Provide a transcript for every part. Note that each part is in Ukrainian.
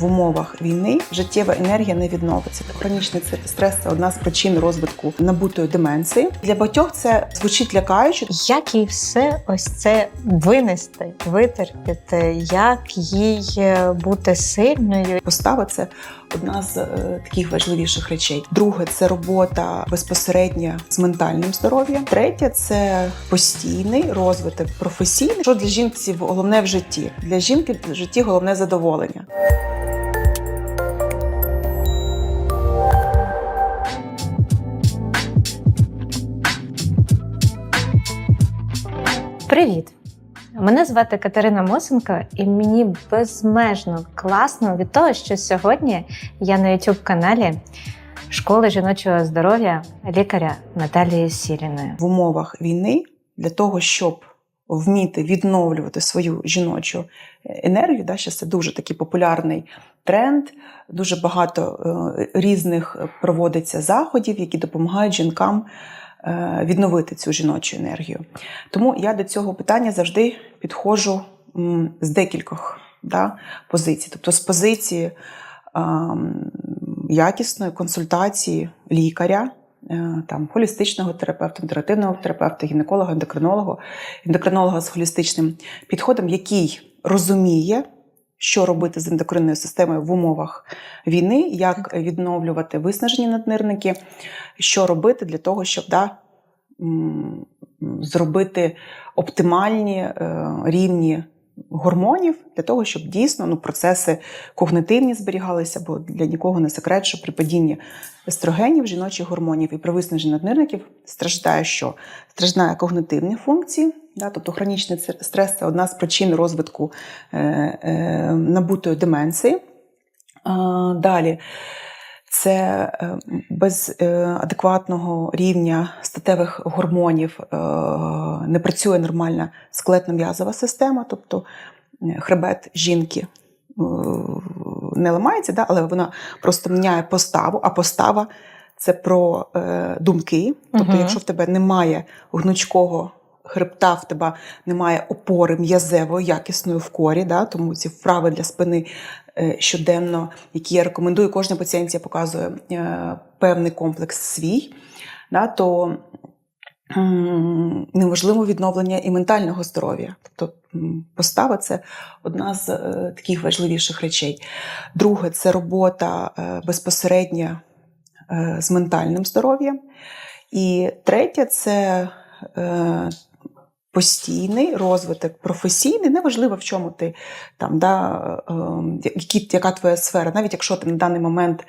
В умовах війни життєва енергія не відновиться. Хронічний стрес це одна з причин розвитку набутої деменції. Для багатьох це звучить лякаюче. Як їй все ось це винести, витерпіти, як їй е, бути сильною? Постава це одна з е, таких важливіших речей. Друге це робота безпосередня з ментальним здоров'ям. Третє це постійний розвиток професійний. Що для жінки головне в житті? Для жінки в житті головне задоволення. Привіт! Мене звати Катерина Мосенко, і мені безмежно класно від того, що сьогодні я на youtube каналі Школи жіночого здоров'я лікаря Наталії Сіліної. в умовах війни для того, щоб вміти відновлювати свою жіночу енергію, да, ще це дуже такий популярний тренд. Дуже багато е, різних проводиться заходів, які допомагають жінкам е, відновити цю жіночу енергію. Тому я до цього питання завжди підходжу з декількох да, позицій. Тобто з позиції якісної консультації лікаря, е, там, холістичного терапевта, інтегративного терапевта, гінеколога, ендокринолога, ендокринолога з холістичним підходом, який розуміє, що робити з ендокринною системою в умовах війни, як відновлювати виснажені наднирники, що робити для того, щоб да, зробити оптимальні е, рівні гормонів для того, щоб дійсно ну, процеси когнитивні зберігалися, бо для нікого не секрет, що при падінні естрогенів, жіночих гормонів і при виснаженні наднирників страждає що? Страждає когнитивні функції, да, тобто хронічний стрес це одна з причин розвитку е, е, набутої деменції. А, далі. Це е, без е, адекватного рівня статевих гормонів е, не працює нормальна скелетно-м'язова система, тобто хребет жінки не ламається, да, але вона просто міняє поставу, а постава це про думки. Тобто, якщо в тебе немає гнучкого хребта, в тебе немає опори м'язевої, якісної в корі, да, тому ці вправи для спини щоденно, які я рекомендую кожній пацієнтці, я показую е, певний комплекс свій, да, то неможливо відновлення і ментального здоров'я. Тобто постава це одна з е, таких важливіших речей. Друге це робота е, безпосередня е, з ментальним здоров'ям. І третє це е, постійний розвиток професійний, неважливо в чому ти там, да, е, які, яка твоя сфера, навіть якщо ти на даний момент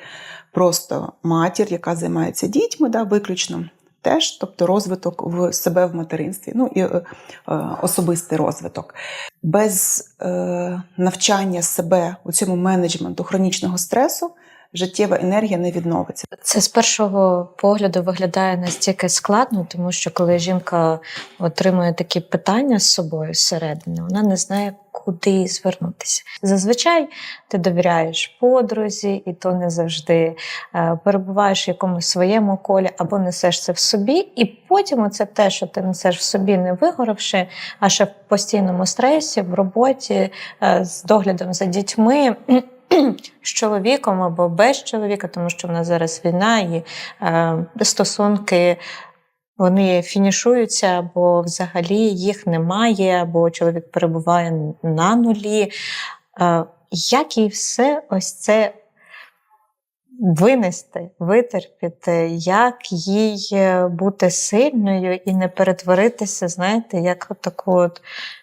просто матір, яка займається дітьми, да, виключно. Теж, тобто розвиток в себе в материнстві, ну і е, е, особистий розвиток. Без е, навчання себе у цьому менеджменту хронічного стресу життєва енергія не відновиться. Це з першого погляду виглядає настільки складно, тому що коли жінка отримує такі питання з собою зсередини, вона не знає, куди звернутися. Зазвичай ти довіряєш подрузі, і то не завжди е, перебуваєш в якомусь своєму колі або несеш це в собі, і потім це те, що ти несеш в собі, не вигоравши, а ще в постійному стресі, в роботі, е, з доглядом за дітьми. З чоловіком або без чоловіка, тому що в нас зараз війна і е, стосунки вони фінішуються, або взагалі їх немає, або чоловік перебуває на нулі. Е, як і все ось це винести, витерпіти, як їй е, бути сильною і не перетворитися, знаєте, як от таку от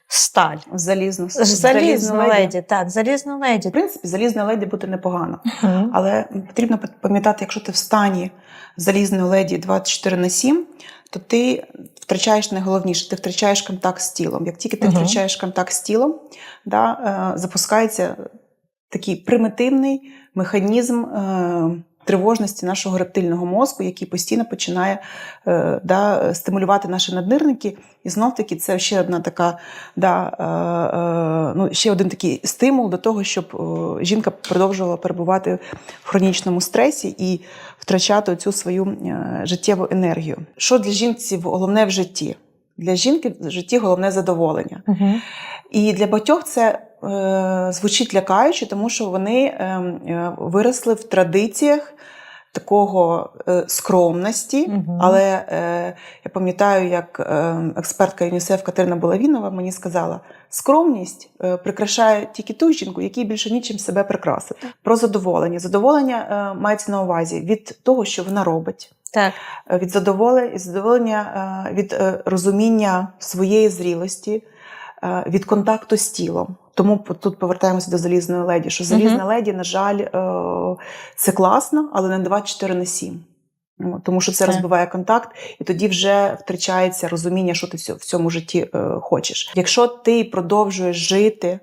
сталь. Залізно, Залізну леді, так, залізну леді. В принципі, залізна леді бути непогано. Мгм. Але потрібно пам'ятати, якщо ти в стані залізної леді 24 на 7, то ти втрачаєш найголовніше, ти втрачаєш контакт з тілом. Як тільки ти Мгм. втрачаєш контакт з тілом, да, е, запускається такий примітивний механізм е, тривожності нашого рептильного мозку, який постійно починає е, да, стимулювати наші наднирники. І знов таки це ще одна така, да, е, е, ну, ще один такий стимул до того, щоб е, жінка продовжувала перебувати в хронічному стресі і втрачати цю свою е, життєву енергію. Що для жінки головне в житті? Для жінки в житті головне задоволення. Мгм. І для багатьох це звучить лякаюче, тому що вони е, е, виросли в традиціях такого е, скромності. Мгм. Але е, я пам'ятаю, як е, експертка ЮНІСЕФ Катерина Булавінова мені сказала: скромність е, прикрашає тільки ту жінку, якій більше нічим себе прикрасити. Про задоволення. Задоволення е, мається на увазі від того, що вона робить. Так. Е, від задоволення, задоволення е, від е, розуміння своєї зрілості, е, від контакту з тілом. Тому тут повертаємося до залізної леді. Що залізна леді, на жаль, е, це класно, але не 24 на 7. Ну, Тому що це розбиває контакт, і тоді вже втрачається розуміння, що ти в цьому житті е, хочеш. Якщо ти продовжуєш жити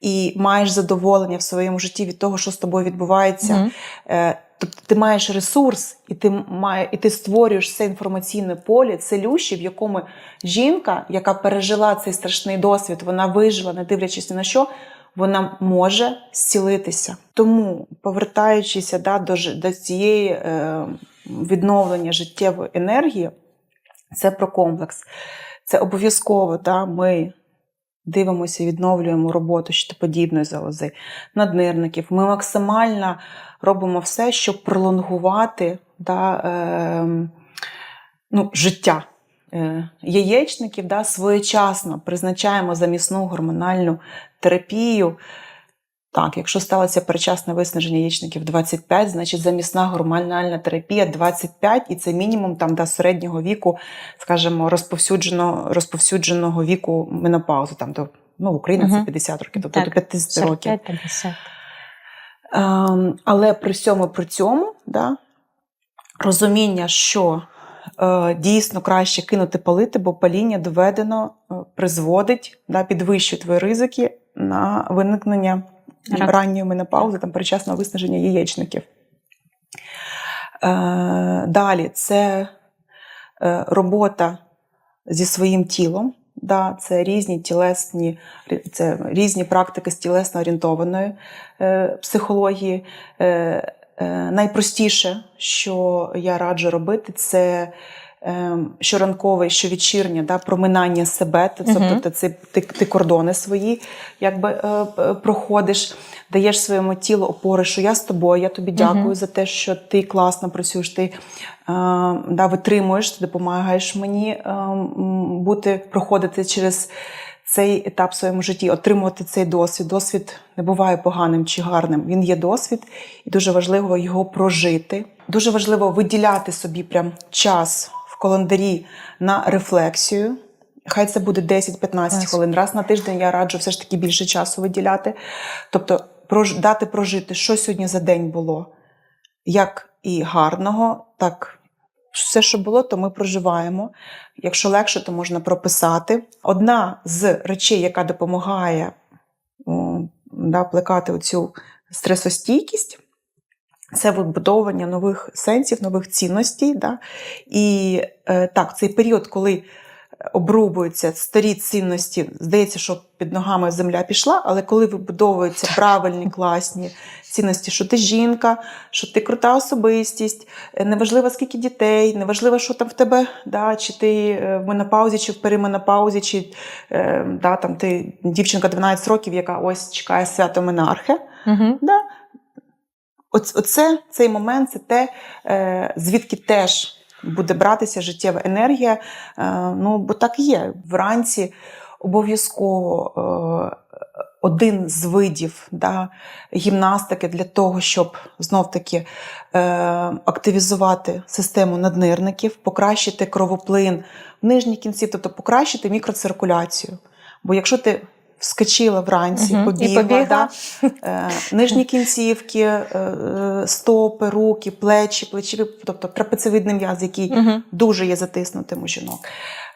і маєш задоволення в своєму житті від того, що з тобою відбувається, Мгм. Е, Тобто ти маєш ресурс, і ти має, і ти створюєш це інформаційне поле, целющі, в якому жінка, яка пережила цей страшний досвід, вона вижила, не дивлячись на що, вона може зцілитися. Тому, повертаючись да, до, до цієї е, відновлення життєвої енергії, це про комплекс. Це обов'язково, да, ми дивимося, відновлюємо роботу щитоподібної залози, наднирників. Ми максимально робимо все, щоб пролонгувати да, е, ну, життя е, яєчників, да, своєчасно призначаємо замісну гормональну терапію. Так, якщо сталося перечасне виснаження яєчників 25, значить замісна гормональна терапія 25, і це мінімум там до середнього віку, скажімо, розповсюдженого, розповсюдженого віку менопаузи. Там до ну, Україна це 50 років, тобто Так, до 50 років. 45-50. Ем, але при всьому при цьому да, розуміння, що е, дійсно краще кинути палити, бо паління доведено е, призводить, да, підвищує твої ризики на виникнення Рак. ранньої менопаузи, там перечасного виснаження яєчників. Е, далі це е, робота зі своїм тілом. Да, це різні тілесні, це різні практики з тілесно орієнтованої е, психології. Е, е, найпростіше, що я раджу робити, це е, щоранкове, щовечірнє да, проминання себе, тобто тобто це ти, ти кордони свої якби, е, е, проходиш, даєш своєму тілу опори, що я з тобою, я тобі дякую за те, що ти класно працюєш, ти е, да, витримуєш, ти допомагаєш мені бути, проходити через цей етап в своєму житті, отримувати цей досвід. Досвід не буває поганим чи гарним. Він є досвід, і дуже важливо його прожити. Дуже важливо виділяти собі прям час в календарі на рефлексію. Хай це буде 10-15 хвилин. Раз на тиждень я раджу все ж таки більше часу виділяти. Тобто дати прожити, що сьогодні за день було, як і гарного, так все, що було, то ми проживаємо. Якщо легше, то можна прописати. Одна з речей, яка допомагає да, плекати оцю стресостійкість, це вибудовування нових сенсів, нових цінностей. Да? І е, так, цей період, коли обрубуються старі цінності, здається, що під ногами земля пішла, але коли вибудовуються правильні, класні цінності, що ти жінка, що ти крута особистість, е, неважливо скільки дітей, неважливо, що там в тебе, да, чи ти е, в менопаузі, чи в перименопаузі, чи е, да, там ти дівчинка 12 років, яка ось чекає свято Менархе. Угу. Да. Оц- Оце, цей момент це те, е, звідки теж буде братися життєва енергія. Е, Ну, бо так і є. Вранці обов'язково е, один з видів да, гімнастики для того, щоб знов-таки активізувати систему наднирників, покращити кровоплин в нижній кінці, тобто покращити мікроциркуляцію. Бо якщо ти вскочила вранці, Мгм. І побігла, побігла. Да, е, нижні кінцівки, е, стопи, руки, плечі, плечі, тобто трапецевидний м'яз, який Угу. дуже є затиснутим у жінок.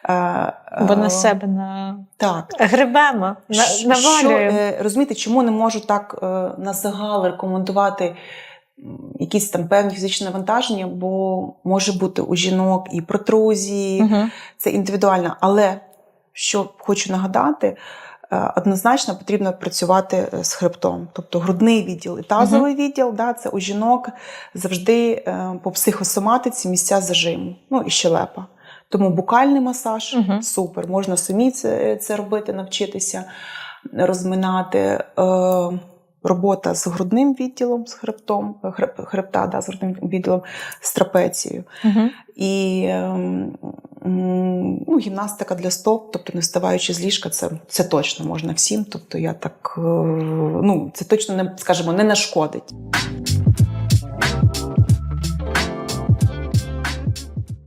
Е, Бо на себе на... Так. грибемо, на... Що, е, розумієте, чому не можу так е, на загал рекомендувати якісь там певні фізичні навантаження, бо може бути у жінок і протрузії, Угу. це індивідуально. Але що хочу нагадати, однозначно потрібно працювати е, з хребтом. Тобто грудний відділ і тазовий відділ, да, це у жінок завжди е, по психосоматиці місця зажиму, ну і щелепа. Тому букальний масаж Мгм. супер, можна самі це, це робити, навчитися. розминати. Е, Робота з грудним відділом, з хребтом, хреб, хребта, да, з грудним відділом, з трапецією. Угу. І ем, ну, гімнастика для стоп, тобто не вставаючи з ліжка, це, це точно можна всім. Тобто я так, е, ну, це точно не скажімо, не нашкодить.